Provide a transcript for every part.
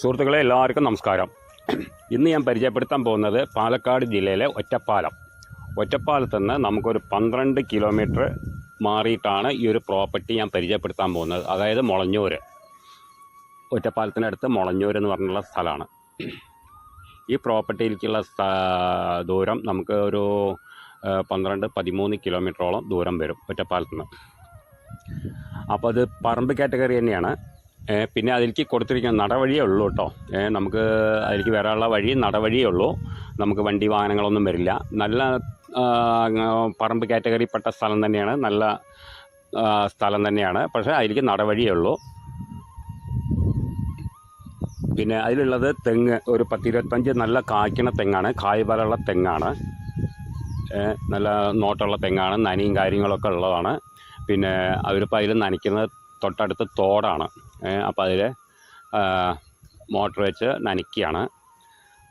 സുഹൃത്തുക്കളെ എല്ലാവർക്കും നമസ്കാരം. ഇന്ന് ഞാൻ പരിചയപ്പെടുത്താൻ പോകുന്നത് പാലക്കാട് ജില്ലയിലെ ഒറ്റപ്പാലം. ഒറ്റപ്പാലത്ത് നിന്ന് നമുക്കൊരു പന്ത്രണ്ട് കിലോമീറ്റർ മാറിയിട്ടാണ് ഈ ഒരു പ്രോപ്പർട്ടി ഞാൻ പരിചയപ്പെടുത്താൻ പോകുന്നത്. അതായത് മുളഞ്ഞൂര്. ഒറ്റപ്പാലത്തിനടുത്ത് മുളഞ്ഞൂര് എന്ന് പറഞ്ഞുള്ള സ്ഥലമാണ്. ഈ പ്രോപ്പർട്ടിയിലേക്കുള്ള ദൂരം നമുക്ക് ഒരു പന്ത്രണ്ട് പതിമൂന്ന് കിലോമീറ്ററോളം ദൂരം വരും ഒറ്റപ്പാലത്ത് നിന്ന് അപ്പോൾ അത് പറമ്പ് കാറ്റഗറി തന്നെയാണ്. പിന്നെ അതിലേക്ക് കൊടുത്തിരിക്കുന്ന നടവഴിയേ ഉള്ളൂ കേട്ടോ. നമുക്ക് അതിലേക്ക് വരാനുള്ള വഴി നടവഴിയേ ഉള്ളൂ. നമുക്ക് വണ്ടി വാഹനങ്ങളൊന്നും വരില്ല. നല്ല പറമ്പ് കാറ്റഗറിപ്പെട്ട സ്ഥലം തന്നെയാണ്. നല്ല സ്ഥലം തന്നെയാണ്. പക്ഷേ അതിലേക്ക് നടവഴിയേ ഉള്ളൂ. പിന്നെ അതിലുള്ളത് തെങ്ങ്. ഒരു പത്തിരുപത്തഞ്ച് നല്ല കായ്ക്കണ തെങ്ങാണ്. കായ്ബലുള്ള തെങ്ങാണ്. നല്ല നോട്ടുള്ള തെങ്ങാണ്. നനിയും കാര്യങ്ങളൊക്കെ ഉള്ളതാണ്. പിന്നെ അവരിപ്പോൾ അതിൽ നനയ്ക്കുന്നത് തൊട്ടടുത്ത് തോടാണ്. അപ്പോൾ അതിൽ മോട്ടർ വെച്ച് നനയ്ക്കുകയാണ്.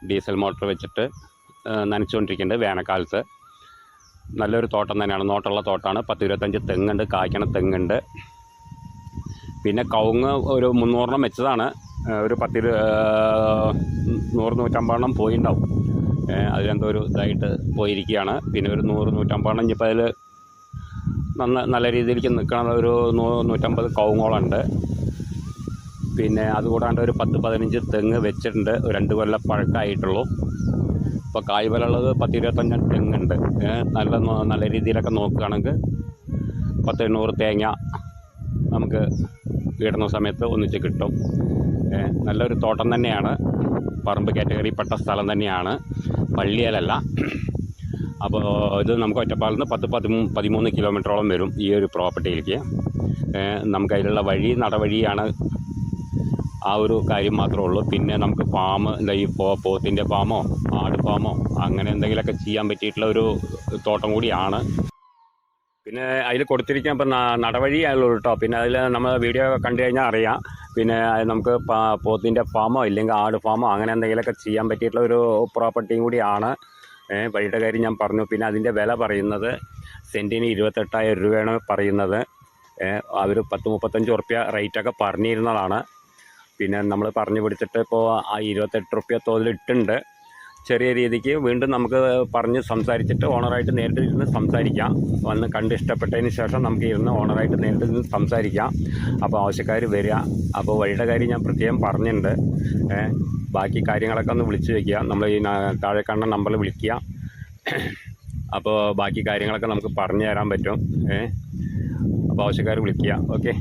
ഡീസൽ മോട്ടർ വെച്ചിട്ട് നനച്ചുകൊണ്ടിരിക്കുന്നുണ്ട് വേനൽക്കാലത്ത്. നല്ലൊരു തോട്ടം തന്നെയാണ്. നോട്ടുള്ള തോട്ടമാണ് പത്ത് ഇരുപത്തഞ്ച് തെങ്ങുണ്ട് കായ്ക്കണ തെങ്ങുണ്ട്. പിന്നെ കവുങ്ങ് ഒരു മുന്നൂറെണ്ണം വെച്ചതാണ്. ഒരു പത്തിരു നൂറ് നൂറ്റമ്പതെണ്ണം പോയിണ്ടാവും. അതിലെന്തോ ഒരു ഇതായിട്ട് പോയിരിക്കുകയാണ്. പിന്നെ ഒരു നൂറ് നൂറ്റമ്പതെണ്ണം ഇനിയിപ്പോൾ അതിൽ നന്ന നല്ല രീതിയിലേക്ക് നിൽക്കണ ഒരു നൂ നൂറ്റമ്പത് കവുങ്ങോളുണ്ട് പിന്നെ അതുകൂടാണ്ട് ഒരു പത്ത് പതിനഞ്ച് തെങ്ങ് വെച്ചിട്ടുണ്ട്. രണ്ട് കൊല്ലം പഴക്കമായിട്ടുള്ളൂ ഇപ്പോൾ കായ്ഫലമുള്ളത് പത്ത് ഇരുപത്തഞ്ച് തെങ്ങുണ്ട് നല്ല നല്ല രീതിയിലൊക്കെ നോക്കുകയാണെങ്കിൽ പത്ത് എണ്ണൂറ് തേങ്ങ നമുക്ക് ഇടുന്ന സമയത്ത് ഒന്നിച്ച് കിട്ടും. നല്ലൊരു തോട്ടം തന്നെയാണ്. പറമ്പ് കാറ്റഗറിപ്പെട്ട സ്ഥലം തന്നെയാണ്. പള്ളിയിലല്ല. അപ്പോൾ ഇത് നമുക്ക് ഒറ്റപ്പാലിൽ നിന്ന് പത്ത് പതിമൂ പതിമൂന്ന് കിലോമീറ്ററോളം വരും ഈ ഒരു പ്രോപ്പർട്ടിയിലേക്ക്. ഏ, നമുക്ക് അതിലുള്ള വഴി നടവഴിയാണ് ആ ഒരു കാര്യം മാത്രമേ ഉള്ളൂ. പിന്നെ നമുക്ക് ഫാം ഈ പോത്തിന്റെ ഫാമോ ആട് ഫാമോ അങ്ങനെ എന്തെങ്കിലുമൊക്കെ ചെയ്യാൻ പറ്റിയിട്ടുള്ള ഒരു തോട്ടം കൂടിയാണ്. പിന്നെ അതിൽ കൊടുത്തിരിക്കാൻ ഇപ്പം നടവഴി ആയുള്ളൂ കേട്ടോ പിന്നെ അതിൽ നമ്മൾ വീഡിയോ കണ്ടു കഴിഞ്ഞാൽ അറിയാം. പിന്നെ നമുക്ക് പോത്തിന്റെ ഫാമോ ഇല്ലെങ്കിൽ ആട് ഫാമോ അങ്ങനെ എന്തെങ്കിലുമൊക്കെ ചെയ്യാൻ പറ്റിയിട്ടുള്ള ഒരു പ്രോപ്പർട്ടിയും കൂടിയാണ്. വഴിയുടെ കാര്യം ഞാൻ പറഞ്ഞു. പിന്നെ അതിന്റെ വില പറയുന്നത് സെന്റിന് ഇരുപത്തെട്ടായിരം രൂപയാണ് പറയുന്നത്. അവർ പത്ത് മുപ്പത്തഞ്ച് ഉറുപ്യ റേറ്റൊക്കെ പറഞ്ഞിരുന്നതാണ്. പിന്നെ നമ്മൾ പറഞ്ഞു പിടിച്ചിട്ട് ഇപ്പോൾ ആ ഇരുപത്തെട്ട് റുപ്യ തോതിലിട്ടുണ്ട് ചെറിയ രീതിക്ക് വീണ്ടും നമുക്ക് പറഞ്ഞ് സംസാരിച്ചിട്ട് ഓണറായിട്ട് നേരിട്ട് ഇരുന്ന് സംസാരിക്കാം. വന്ന് കണ്ട് ഇഷ്ടപ്പെട്ടതിന് ശേഷം നമുക്ക് ഇരുന്ന് ഓണറായിട്ട് നേരിട്ട് ഇരുന്ന് സംസാരിക്കാം. അപ്പോൾ ആവശ്യക്കാർ വരിക. അപ്പോൾ വഴിയുടെ കാര്യം ഞാൻ പ്രത്യേകം പറഞ്ഞിട്ടുണ്ട്. ബാക്കി കാര്യങ്ങളൊക്കെ ഒന്ന് വിളിച്ച് വയ്ക്കുക നമ്മൾ ഈ താഴെ കാണുന്ന നമ്പറിൽ വിളിക്കുക. അപ്പോൾ ബാക്കി കാര്യങ്ങളൊക്കെ നമുക്ക് പറഞ്ഞു തരാൻ പറ്റും. അപ്പോൾ ആവശ്യക്കാർ വിളിക്കുക. ഓക്കെ.